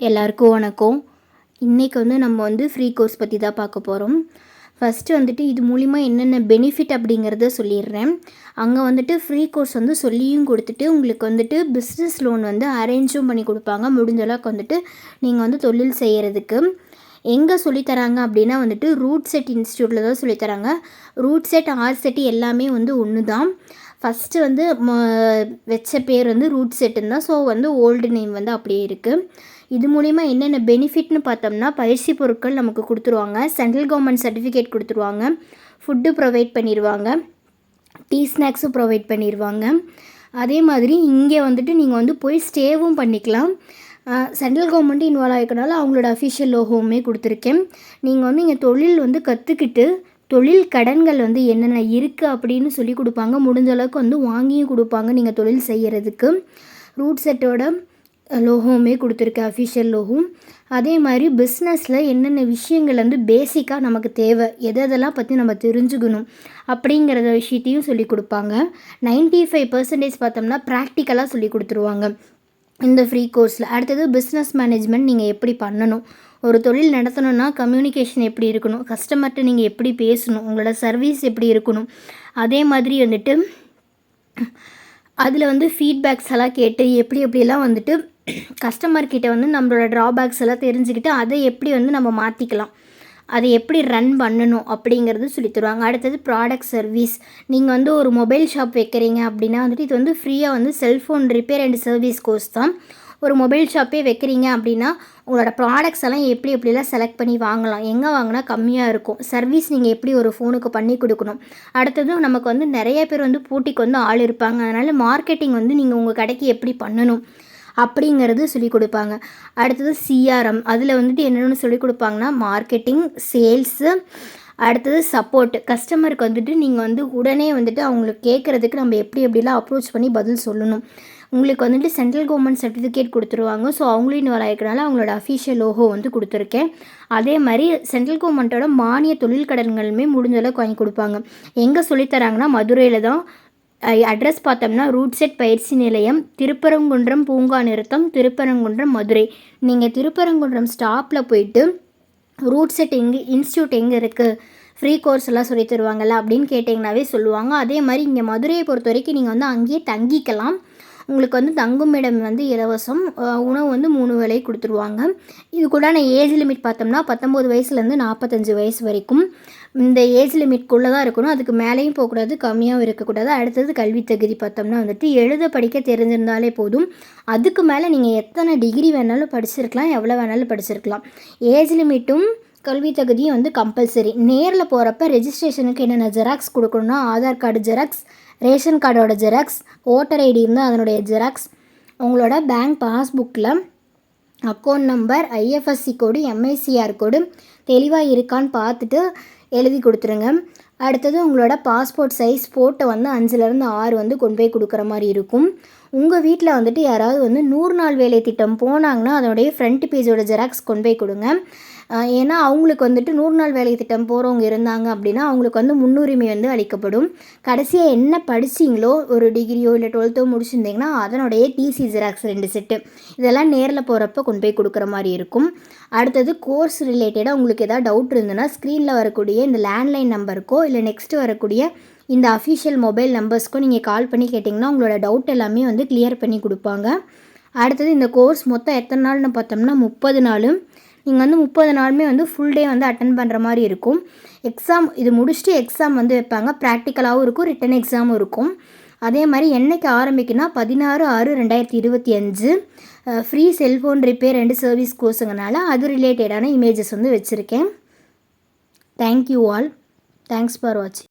எல்லாருக்கும் வணக்கம். இன்றைக்கி வந்து நம்ம வந்து ஃப்ரீ கோர்ஸ் பற்றி தான் பார்க்க போகிறோம் ஃபஸ்ட்டு வந்துட்டு இது மூலிமா என்னென்ன பெனிஃபிட் அப்படிங்கிறத சொல்லிடுறேன். அங்கே வந்துட்டு ஃப்ரீ கோர்ஸ் வந்து சொல்லியும் கொடுத்துட்டு உங்களுக்கு வந்துட்டு பிஸ்னஸ் லோன் வந்து அரேஞ்சும் பண்ணி கொடுப்பாங்க. முடிஞ்சளவுக்கு வந்துட்டு நீங்கள் வந்து தொழில் செய்கிறதுக்கு எங்கே சொல்லித்தராங்க அப்படின்னா வந்துட்டு ரூட் செட் இன்ஸ்டியூட்டில் தான் சொல்லித்தராங்க ரூட் செட் ஆர் செட் எல்லாமே வந்து ஒன்று தான் ஃபஸ்ட்டு வந்து வச்ச பேர் வந்து ரூட் செட்டுன்னு தான். ஸோ வந்து ஓல்டு நேம் வந்து அப்படியே இருக்குது இது மூலிமா என்னென்ன பெனிஃபிட்னு பார்த்தோம்னா பயிற்சி பொருட்கள் நமக்கு கொடுத்துருவாங்க. சென்ட்ரல் கவர்மெண்ட் சர்டிஃபிகேட் கொடுத்துருவாங்க. ஃபுட்டு ப்ரொவைட் பண்ணிடுவாங்க டீ ஸ்நாக்ஸும் ப்ரொவைட் பண்ணிடுவாங்க அதே மாதிரி இங்கே வந்துட்டு நீங்கள் வந்து போய் ஸ்டேவும் பண்ணிக்கலாம். சென்ட்ரல் கவர்மெண்ட் இன்வால்வ் ஆகிக்கனால அவங்களோட அஃபிஷியல் லோகோவுமே கொடுத்துருக்கேன். நீங்கள் வந்து இங்கே தொழில் வந்து கற்றுக்கிட்டு தொழில் கடன்கள் வந்து என்னென்ன இருக்குது அப்படின்னு சொல்லி கொடுப்பாங்க. முடிஞ்ச அளவுக்கு வந்து வாங்கியும் கொடுப்பாங்க நீங்கள் தொழில் செய்கிறதுக்கு ரூட் செட்டோட லோகோவுமே கொடுத்துருக்கேன் அஃபிஷியல் லோகம். அதே மாதிரி பிஸ்னஸில் என்னென்ன விஷயங்கள் வந்து பேசிக்காக நமக்கு தேவை எதை எதெல்லாம் பற்றி நம்ம தெரிஞ்சுக்கணும் அப்படிங்கிறத விஷயத்தையும் சொல்லி கொடுப்பாங்க. நைன்ட்டி ஃபைவ் பர்சன்டேஜ் பார்த்தோம்னா ப்ராக்டிக்கலாக சொல்லி கொடுத்துருவாங்க. இந்த ஃப்ரீ கோர்ஸில் அடுத்தது பிஸ்னஸ் மேனேஜ்மெண்ட் நீங்கள் எப்படி பண்ணணும்? ஒரு தொழில் நடத்தணும்னா கம்யூனிகேஷன் எப்படி இருக்கணும்? கஸ்டமர்கிட்ட நீங்கள் எப்படி பேசணும்? உங்களோட சர்வீஸ் எப்படி இருக்கணும்? அதே மாதிரி வந்துட்டு அதில் வந்து ஃபீட்பேக்ஸ் எல்லாம் கேட்டு எப்படி எப்படிலாம் வந்துட்டு கஸ்டமர்கிட்ட வந்து நம்மளோட ட்ராபேக்ஸ் எல்லாம் தெரிஞ்சுக்கிட்டு அதை எப்படி வந்து நம்ம மாற்றிக்கலாம் அதை எப்படி ரன் பண்ணணும்? அப்படிங்கிறது சொல்லி தருவாங்க. அடுத்தது ப்ராடக்ட் சர்வீஸ் நீங்கள் வந்து ஒரு மொபைல் ஷாப் வைக்கிறீங்க அப்படின்னா வந்துட்டு இது வந்து ஃப்ரீயாக வந்து cellphone repair and service course தான். ஒரு மொபைல் ஷாப்பே வைக்கிறீங்க அப்படின்னா உங்களோட ப்ராடக்ட்ஸ் எல்லாம் எப்படி எப்படிலாம் செலக்ட் பண்ணி வாங்கலாம் எங்கே வாங்கினா கம்மியாக இருக்கும் சர்வீஸ் நீங்கள் எப்படி ஒரு ஃபோனுக்கு பண்ணி கொடுக்கணும். அடுத்தது நமக்கு வந்து நிறைய பேர் வந்து போட்டிக்கு வந்து ஆள் இருப்பாங்க. அதனால் மார்க்கெட்டிங் வந்து நீங்கள் உங்கள் கடைக்கு எப்படி பண்ணணும் அப்படிங்கிறது சொல்லிக் கொடுப்பாங்க. அடுத்தது சிஆர்எம் அதில் வந்துட்டு என்னென்னு சொல்லிக் கொடுப்பாங்கன்னா மார்க்கெட்டிங் சேல்ஸு அடுத்தது சப்போர்ட் கஸ்டமருக்கு வந்துட்டு நீங்கள் வந்து உடனே வந்துட்டு அவங்களுக்கு கேட்குறதுக்கு நம்ம எப்படி எப்படிலாம் அப்ரோச் பண்ணி பதில் சொல்லணும். உங்களுக்கு வந்துட்டு சென்ட்ரல் கவர்மெண்ட் சர்டிஃபிகேட் கொடுத்துருவாங்க. ஸோ அவங்களையும் வர அவங்களோட அஃபீஷியல் லோகோ வந்து கொடுத்துருக்கேன். அதே மாதிரி சென்ட்ரல் கவர்மெண்ட்டோட மானிய தொழில் கடன்களுமே முடிஞ்ச அளவுக்கு வாங்கி கொடுப்பாங்க. எங்கே சொல்லித்தராங்கன்னா மதுரையில் தான் அட்ரஸ் பார்த்தோம்னா ரூட் செட் பயிற்சி நிலையம் திருப்பரங்குன்றம் பூங்கா நிறுத்தம் திருப்பரங்குன்றம் மதுரை. நீங்கள் திருப்பரங்குன்றம் ஸ்டாப்பில் போயிட்டு ரூட் செட் எங்கே இன்ஸ்டியூட் எங்கே இருக்குது ஃப்ரீ கோர்ஸ் எல்லாம் சொல்லி தருவாங்கள்ல அப்படின்னு கேட்டிங்கனாவே சொல்லுவாங்க. அதே மாதிரி இங்கே மதுரையை பொறுத்த வரைக்கும் நீங்கள் வந்து அங்கேயே தங்கிக்கலாம். உங்களுக்கு வந்து தங்குமிடம் வந்து இலவசம். உணவு வந்து மூணு வேலை கொடுத்துருவாங்க. இது கூடான ஏஜ் லிமிட் பார்த்தோம்னா பத்தொம்போது வயசுலேருந்து நாற்பத்தஞ்சு வயசு வரைக்கும். இந்த ஏஜ் லிமிட்குள்ளே தான் இருக்கணும். அதுக்கு மேலேயும் போகக்கூடாது கம்மியாகவும் இருக்கக்கூடாது. அடுத்தது கல்வி தகுதி பார்த்தோம்னா வந்துட்டு எழுத படிக்க தெரிஞ்சிருந்தாலே போதும். அதுக்கு மேலே நீங்கள் எத்தனை டிகிரி வேணாலும் படிச்சிருக்கலாம் எவ்வளோ வேணாலும் படிச்சிருக்கலாம். ஏஜ் லிமிட்டும் கல்வி தகுதியும் வந்து கம்பல்சரி. நேரில் போகிறப்ப ரெஜிஸ்ட்ரேஷனுக்கு என்னென்ன ஜெராக்ஸ் கொடுக்கணும்னா ஆதார் கார்டு ஜெராக்ஸ் ரேஷன் கார்டோட ஜெராக்ஸ் ஓட்டர் ஐடி இருந்தால் அதனுடைய ஜெராக்ஸ் உங்களோட bank பாஸ்புக்கில் account number IFSC code MICR code தெளிவாக இருக்கான்னு பார்த்துட்டு எழுதி கொடுத்துருங்க. அடுத்தது உங்களோட பாஸ்போர்ட் சைஸ் ஃபோட்டோ வந்து அஞ்சுலேருந்து ஆறு வந்து கொண்டு போய் கொடுக்குற மாதிரி இருக்கும். உங்கள் வீட்டில் வந்துட்டு யாராவது வந்து நூறு நாள் வேலை திட்டம் போனாங்கன்னா அதனுடைய ஃப்ரண்ட் பேஜோட ஜெராக்ஸ் கொண்டு போய் கொடுங்க. ஏன்னா அவங்களுக்கு வந்துட்டு நூறு நாள் வேலை திட்டம் போகிறவங்க இருந்தாங்க அப்படின்னா அவங்களுக்கு வந்து முன்னுரிமை வந்து அளிக்கப்படும். கடைசியாக என்ன படிச்சிங்களோ ஒரு டிகிரியோ இல்லை டுவெல்த்தோ முடிச்சிருந்தீங்கன்னா அதனுடைய டிசி ஜெராக்ஸ் ரெண்டு செட்டு இதெல்லாம் நேரில் போகிறப்ப கொண்டு போய் கொடுக்குற மாதிரி இருக்கும். அடுத்தது கோர்ஸ் ரிலேட்டடாக உங்களுக்கு எதாவது டவுட் இருந்ததுன்னா ஸ்க்ரீனில் வரக்கூடிய இந்த லேண்ட்லைன் நம்பருக்கோ இல்லை நெக்ஸ்ட்டு வரக்கூடிய இந்த அஃபிஷியல் மொபைல் நம்பர்ஸ்க்கும் நீங்கள் கால் பண்ணி கேட்டிங்கன்னா உங்களோட டவுட் எல்லாமே வந்து கிளியர் பண்ணி கொடுப்பாங்க. அடுத்தது இந்த கோர்ஸ் மொத்தம் எத்தனை நாள்னு பார்த்தோம்னா முப்பது நாளும் நீங்கள் வந்து முப்பது நாளுமே வந்து ஃபுல் டே வந்து அட்டன் பண்ணுற மாதிரி இருக்கும். எக்ஸாம் இது முடிச்சுட்டு எக்ஸாம் வந்து வைப்பாங்க. ப்ராக்டிக்கலாகவும் இருக்கும் ரிட்டன் எக்ஸாமும் இருக்கும். அதே மாதிரி என்றைக்கு ஆரம்பிக்குன்னா பதினாறு ஆறு ரெண்டாயிரத்தி இருபத்தி அஞ்சு. ஃப்ரீ செல்ஃபோன் ரிப்பேர் ரெண்டு சர்வீஸ் கோர்ஸுங்கனால அது ரிலேட்டடான இமேஜஸ் வந்து வச்சுருக்கேன். தேங்க்யூ ஆல் தேங்க்ஸ் ஃபார் வாட்சிங்